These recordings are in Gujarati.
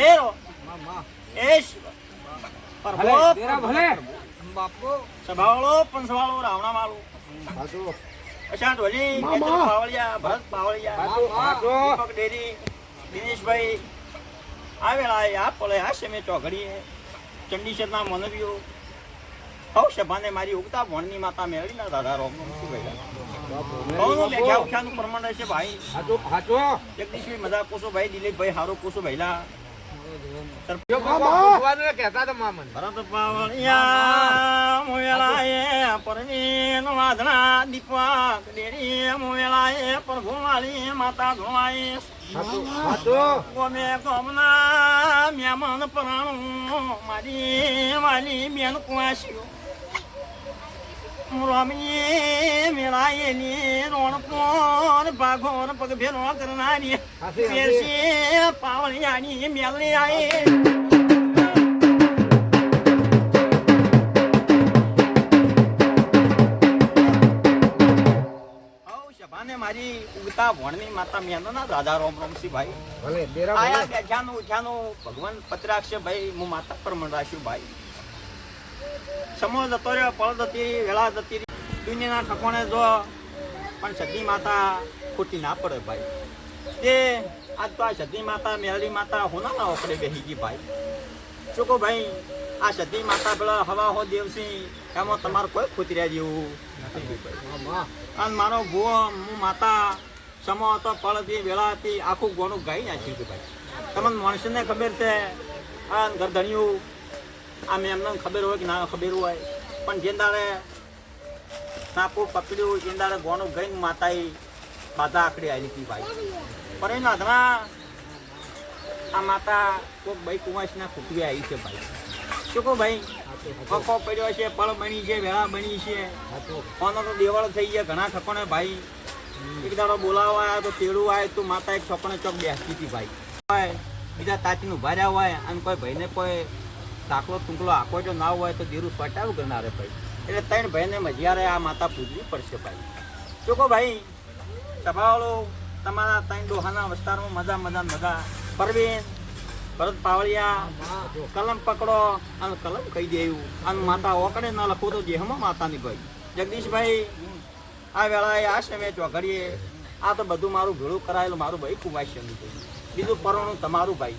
એરો એશ રાવણા માળો. પાછો અશાંત પાવળિયા ભરત પાવળિયા દીપક ડેરી દિનેશભાઈ આવેલા આ પલે આ સમય ચોઘડીએ ચંડીશરના મનવીઓ હવ સભાને મારી ઉગતા વણની માતા મેળવીના દાદા રોગનું શું બહુ બેઠા ઉઠાનું પ્રમાણ રહેશે ભાઈ? હાચો હાચો. જગદીશભાઈ મજા કોસો ભાઈ દિલીપભાઈ હારો કોસો ભાઈલા. માતા ગોમે ગોમના મારી વાલી બેન કુવાસીઓ રમી મેળાયેલી રોણપોર ભાગોર પગ ભેરો કરનારી. પેશી પાવળિયાની મેલની સભાને મારી ઉગતા વણની માતા મેનોના દાદા રોમ રોમસી ભાઈ ભલે આયા બેઠાનું ઉઠ્યાનું ભગવાન પત્રાક્ષ ભાઈ, હું માતા પર મંડાશું ભાઈ સમો જતો રહ્યો પળ જતી વેળા જતી. દુનિયાના ઠકોણે જો પણ સતી માતા ખોટી ના પડે ભાઈ. તે આજ તો આ સતી માતા મેરડી માતા હોના ઓકડે બેહી ગઈ ભાઈ. શું કહો ભાઈ? આ સતી માતા પેલા હવા હો દેવસિંહ એમાં તમારે કોઈ ખોતર્યા જેવું નથી અને મારો ભૂવો હું માતા સમો હતો પળથી હતી આખું ગોણું ગાઈ નાખ્યું હતું ભાઈ. તમને માણસને ખબર છે આ ગરધણિયું આમ એમને ખબર હોય કે ના ખબર હોય. પણ જે દાડે સાપુ પકડ્યું જે દાડે ગોણું ગઈને માતાએ બાધા આખડી આવી હતી ભાઈ. પણ એના અધરા આ માતા કોઈક ભાઈ કુંવાસના ખૂટવી આવી છે ભાઈ. શું કહું ભાઈ? પકો પડ્યો છે, પળ બની છે, વેળા બની છે. કોનો તો દેવળ થઈ ગયા, ઘણા ઠકોણે ભાઈ. એક દાડો બોલાવવા આવ્યા તો તેડું આવે તો માતા એક ઠકોણે ચોક બેસતી હતી ભાઈ. બીજા તાચીનું ભાર્યા હોય અને કોઈ ભાઈને કોઈ દાખલો ટૂંકલો આખો જો ના હોય તો ધીરું ફટાવું કરનારે ભાઈ? એટલે ત્રણ ભાઈને મજિયારે આ માતા પૂજવી પડશે ભાઈ. ચોકો ભાઈ સભાવાળો તમારા ત્રણ ડોહાના વિસ્તારમાં મજા મજા મજા. પરવીન, ભરત પાવળિયા, કલમ પકડો, અને કલમ કહી દેવું અને માતા ઓકડે ન લખવું તો દેહમાં માતાની ભાઈ જગદીશભાઈ, આ વેળાએ આ સમયે ચોઘડીએ. આ તો બધું મારું ભેળું કરાયેલું, મારું ભાઈ કુવાશ્યનું છે બીજું પરણું તમારું ભાઈ.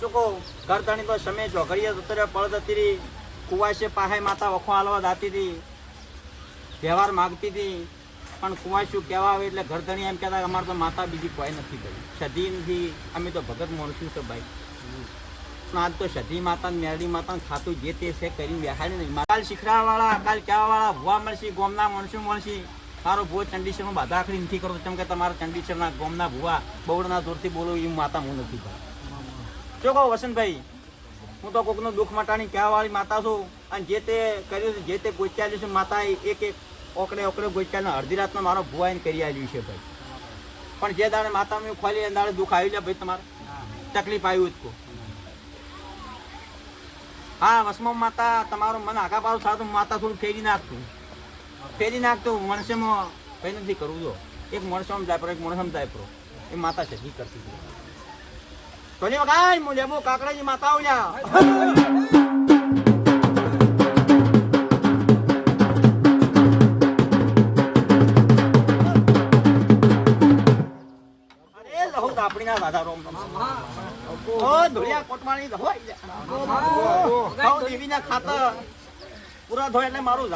કહો? ઘરધણી તો સમય ચોઘડીએ તો ત્યારે પળ જતી રહી કુવાશે પાસે માતા વખો હાલવા દાતી હતી તહેવાર માગતી હતી પણ કુવાશું કહેવા આવે એટલે ઘરધણી એમ કહેતા અમારે તો માતા બીજી કોઈ નથી ભાઈ. સધી નથી અમે તો ભગત માણશું છે ભાઈ. પણ આજ તો સધી માતા મેરડી માતા ખાતું જે તે છે કરીને બેહાડી નહીં કાલ શીખરાવાળા, કાલ કહેવાવાળા ભૂવા મળશે, ગોમના માણસું મળશે. મારો ભૂવો ચંડીશ્વરમાં બાધા નથી કરતો. કેમ કે તમારા ચંડીશ્વરના ગોમના ભૂવા બહુડના દૂરથી બોલો એ માતા હું નથી ભાઈ. શું કહો વસંતભાઈ, હું તો કોકનું દુઃખ મટાણી કહેવાવાળી માતા છું અને જે તે કર્યું છે, જે તે ગોચાલ્યું છે માતા એક એક ઓકડે ઓકડે ગોચ્યાને અડધી રાતનો મારો ભુવાઈને કરી આવ્યું છે ભાઈ. પણ જે દાડે માતા મેં ખોલી એ દાડે દુઃખ આવી લે ભાઈ તમારે? તકલીફ આવ્યું જ હા, વસમો માતા, તમારું મન આગા પાડું સારું માતા થોડું ફેરી નાખતું ફેરી નાખતું મણસેમાં કંઈ નથી કરવું જો. એક મણસામાં જાય એક મણસમ જાય એ માતા છે જી મુ લેબો કાકડાજી માતા આવલ્યા અરે લહુ તાપડી ના ઓ ધોળિયા હાચો ખાવ દેવીના ખાતર. પૂરા ધોય એટલે મારું